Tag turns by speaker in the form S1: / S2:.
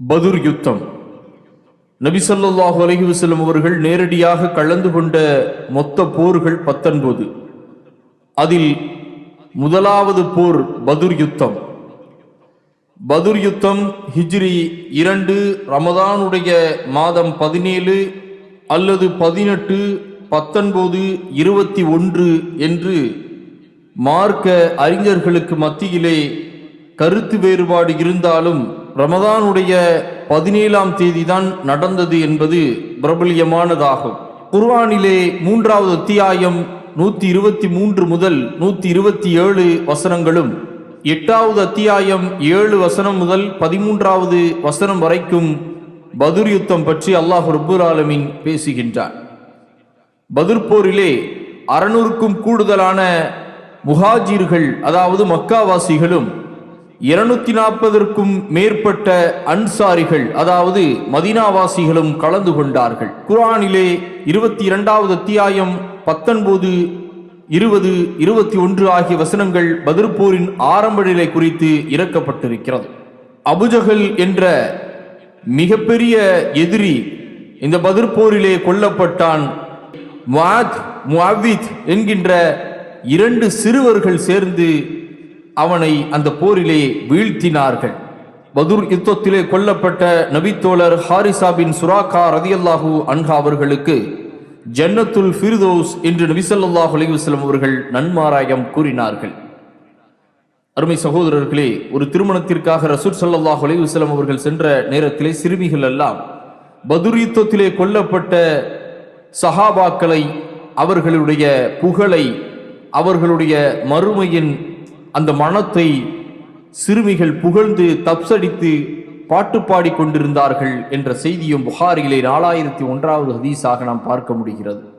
S1: பதுர் யுத்தம். நபிசல்லாஹு ஸல்லல்லாஹு அலைஹி அவர்கள் நேரடியாக கலந்து கொண்ட மொத்த போர்கள் பத்தொன்பது. அதில் முதலாவது போர் பதுர் யுத்தம். பதுர் யுத்தம் ஹிஜ்ரி இரண்டு ரமதானுடைய மாதம் பதினேழு அல்லது பதினெட்டு பத்தொன்பது இருபத்தி ஒன்று என்று மார்க்க அறிஞர்களுக்கு மத்தியிலே கருத்து வேறுபாடு இருந்தாலும் ரமதானுடைய பதினேழாம் தேதி தான் நடந்தது என்பது பிரபல்யமானதாகும். குர்வானிலே மூன்றாவது அத்தியாயம் நூற்றி இருபத்தி மூன்று முதல் நூற்றி இருபத்தி ஏழு வசனங்களும் எட்டாவது அத்தியாயம் ஏழு வசனம் முதல் பதிமூன்றாவது வசனம் வரைக்கும் பதுர் யுத்தம் பற்றி அல்லாஹ் ரபுல் ஆலமின் பேசுகின்றார் பதுர் போரிலே கூடுதலான முஹாஜிர்கள் அதாவது மக்காவாசிகளும் இருநூத்தி நாற்பதற்கும் மேற்பட்ட அன்சாரிகள் அதாவது மதினாவாசிகளும் கலந்து கொண்டார்கள். குர்ஆனிலே இருபத்தி இரண்டாவது அத்தியாயம் பத்தொன்பது இருபது இருபத்தி ஒன்று ஆகிய வசனங்கள் பதிர்போரின் ஆரம்ப நிலை குறித்து இறக்கப்பட்டிருக்கிறது. அபுஜஹல் என்ற மிகப்பெரிய எதிரி இந்த பதிர்போரிலே கொல்லப்பட்டான். முஆத் முஅவ்வித் என்கின்ற இரண்டு சிறுவர்கள் சேர்ந்து அவனை அந்த போரிலே வீழ்த்தினார்கள். பதுர் யுத்தத்திலே கொல்லப்பட்ட நபித்தோழர் ஹாரிசாபின் சுராக்கா ரதியல்லாஹு அன்ஹா அவர்களுக்கு ஜன்னத்துல் ஃபிர்தோஸ் என்று நபிசல்லாஹ் அலிவசலம் அவர்கள் நன்மாராயம் கூறினார்கள். அருமை சகோதரர்களே ஒரு திருமணத்திற்காக ரசூர் சல்லாஹ் அலிவசலம் அவர்கள் சென்ற நேரத்திலே சிறுமிகள் எல்லாம் பதுர் யுத்தத்திலே கொல்லப்பட்ட சஹாபாக்களை அவர்களுடைய புகழை அவர்களுடைய மறுமையின் அந்த மனத்தை சிறுமிகள் புகழ்ந்து தப்சடித்து பாட்டு பாடி கொண்டிருந்தார்கள் என்ற செய்தியும் புகாரிலே நாலாயிரத்தி ஒன்றாவது ஹதீஸாக நாம் பார்க்க முடிகிறது.